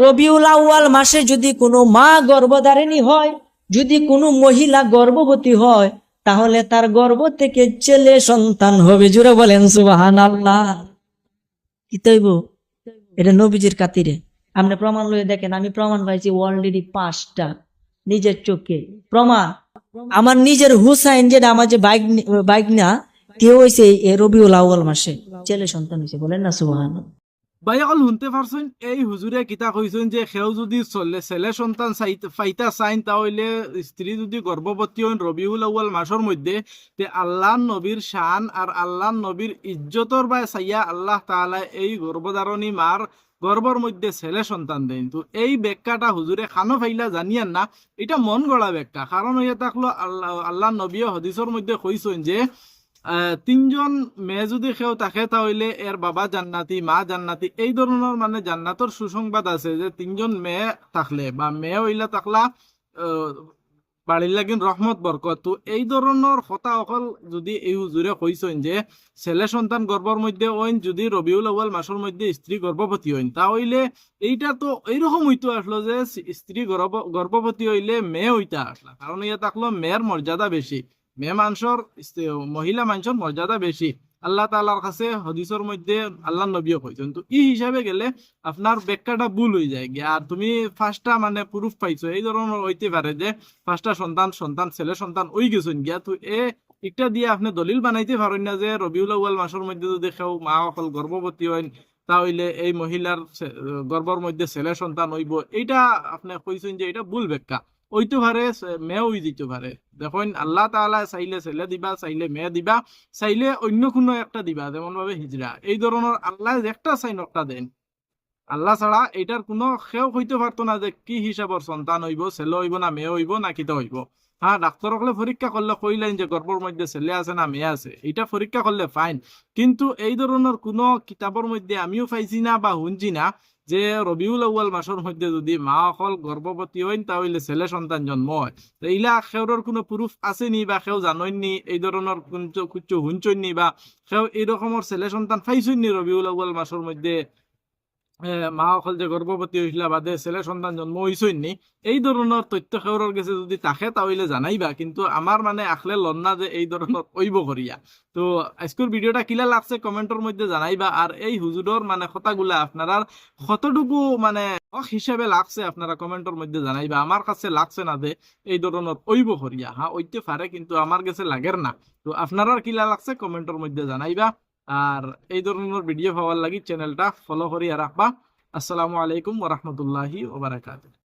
রবিউল আউয়াল মাসে যদি কোনো মা গর্ভধারিণী হয়, যদি কোনো মহিলা গর্ভবতী হয়, তাহলে তার গর্ভ থেকে ছেলে সন্তান হবে। জুড়ে বলেন সুবাহান আল্লাহ কি তৈব? এটা নবীজির কাতিরে আপনি প্রমাণ লয়ে দেখেন, আমি প্রমাণ পাইছি অলরেডি পাঁচটা নিজের চোখে। প্রমাণ, আমার নিজের হুসাইন যেটা আমার যে বাইক বাইক না কেউ হয়েছে রবিউল আউয়াল মাসে? ছেলে সন্তান হয়েছে বলেন না সুবাহান ভাই, অকল শুনতে পারছেন এই হুজুরে কিতা কইছেন যে সেও যদি ছেলে সন্তান পাইতা চাইন, তাহলে স্ত্রী যদি গর্ভবতী হন রবিউল আউয়াল মাসের মধ্যে, তে আল্লাহ নবীর শান আর আল্লাহ নবীর ইজ্জতর বাই চাইয়া আল্লাহ তাআলা এই গর্ভধারণী মার গর্ভর মধ্যে ছেলে সন্তান দেন। তো এই ব্যাখ্যাটা হুজুরে খানো ফাইলা জানিয়ান না, এটা মন গড়া ব্যাখ্যা কারণ হইয়া থাকল আল্লাহ আল্লাহ নবী হদিসর মধ্যে কইছেন যে তিনজন মেয়ে যদি কেউ থাকে, তাহলে এর বাবা জান্নাতি, মা জান্নাতি, এই ধরনের মানে জান্নাতর সুসংবাদ আছে যে তিনজন মেয়ে থাকলে বা মেয়ে হইলা থাকলা বাড়ির লাগিন রহমত বরকত তো এই ধরনের কথা অকল যদি এই হুজুরে কইছেন যে ছেলে সন্তান গর্ভর মধ্যে ওইন যদি রবিউল আউয়াল মাসের মধ্যে স্ত্রী গর্ভবতী হইন তাহলে এইটা তো এইরকম হইতো আসলো যে স্ত্রী গর্ভ- গর্ভবতী হইলে মেয়ে হইতা আসলা। কারণ ইয়া থাকল মেয়ের মর্যাদা বেশি মেয়ে মানুষের মহিলা মানুষের মর্যাদা বেশি। আল্লাহ তালার কাছে হদিসের মধ্যে আল্লাহ নবীও কইছেন তো এই হিসাবে গেলে আপনার ব্যাখ্যাটা ভুল হয়ে যায়। গিয়া আর তুমি ফার্স্টটা মানে প্রুফ পাইছো। এই ধরনের হইতে পারে যে ফার্স্টটা সন্তান সন্তান, ছেলে, সন্তান ওই গেছেন গিয়া। তো এ একটা দিয়ে আপনি দলিল বানাইতে পারেন না যে রবিউল আউয়াল মাসের মধ্যে যদি কেউ মা অকল গর্ভবতী হইন তাহলে এই মহিলার গর্ভর মধ্যে ছেলে, সন্তান হইব। এইটা আপনি কইছেন যে এটা ভুল ব্যাখ্যা। ওইতে পারে, সে- মেয়েও দিতে পারে। দেখুন, আল্লাহ তালা চাইলে ছেলে দিবা, চাইলে মেয়ে দিবা, চাইলে অন্য কোনো একটা দিবা যেমন ভাবে হিজরা। এই ধরনের আল্লাহ একটা চাইন একটা দেন। আল্লাহ ছাড়া এটার কোনো সেও হইতে পারতো না যে কি হিসাবর সন্তান হইব, ছেলে হইব না, মেয়ে হইব না কিতা হইব। হ্যাঁ ডাক্তার হলে পরীক্ষা করলে কইলেন যে গর্ভের মধ্যে ছেলে আছে না মেয়ে আছে এটা পরীক্ষা করলে ফাইন কিন্তু এই ধরনের কোনো কিতাবের মধ্যে আমিও পাইছি না বা শুনছি না যে রবিউল আউয়াল মাসের মধ্যে যদি মা অকল গর্ভবতী হইন, তাহলে ছেলে সন্তান জন্ম হয়। তো এইলা সেওর কোনো প্রুফ আছে নি বা সেও জানইন এই ধরনের কিছু শুনছই নি বা সেও এই রকমের ছেলে সন্তান পাইছই নি রবিউল আউয়াল মাসের মধ্যে? মা যে গর্ভবতী হইলা বাদে ছেলে সন্তান জন্ম হইছই এই ধরনের তথ্য সেওর কাছে যদি থাকে তাহলে জানাইবা। কিন্তু আমার মানে আখলে লন্না যে এই ধরনের ওইব করিয়া তো আজকের ভিডিওটা কিলা লাগছে কমেন্টের মধ্যে জানাইবা। আর এই হুজুরের মানে কথাগুলা আপনারা কতটুকু মানে হক হিসাবে লাগছে আপনারা কমেন্টের মধ্যে জানাইবা। আমার কাছে লাগছে না যে এই ধরনের ওইব করিয়া হ্যাঁ ওইতে পারে কিন্তু আমার কাছে লাগের না। তো আপনারা কিলা লাগছে কমেন্টের মধ্যে জানাইবা। আর এই ধরনের ভিডিও পাওয়ার লাগি চ্যানেলটা ফলো করিয়া রাখবা। আসসালামু আলাইকুম ওরহমতুল্লাহি ওবারাকাতুহ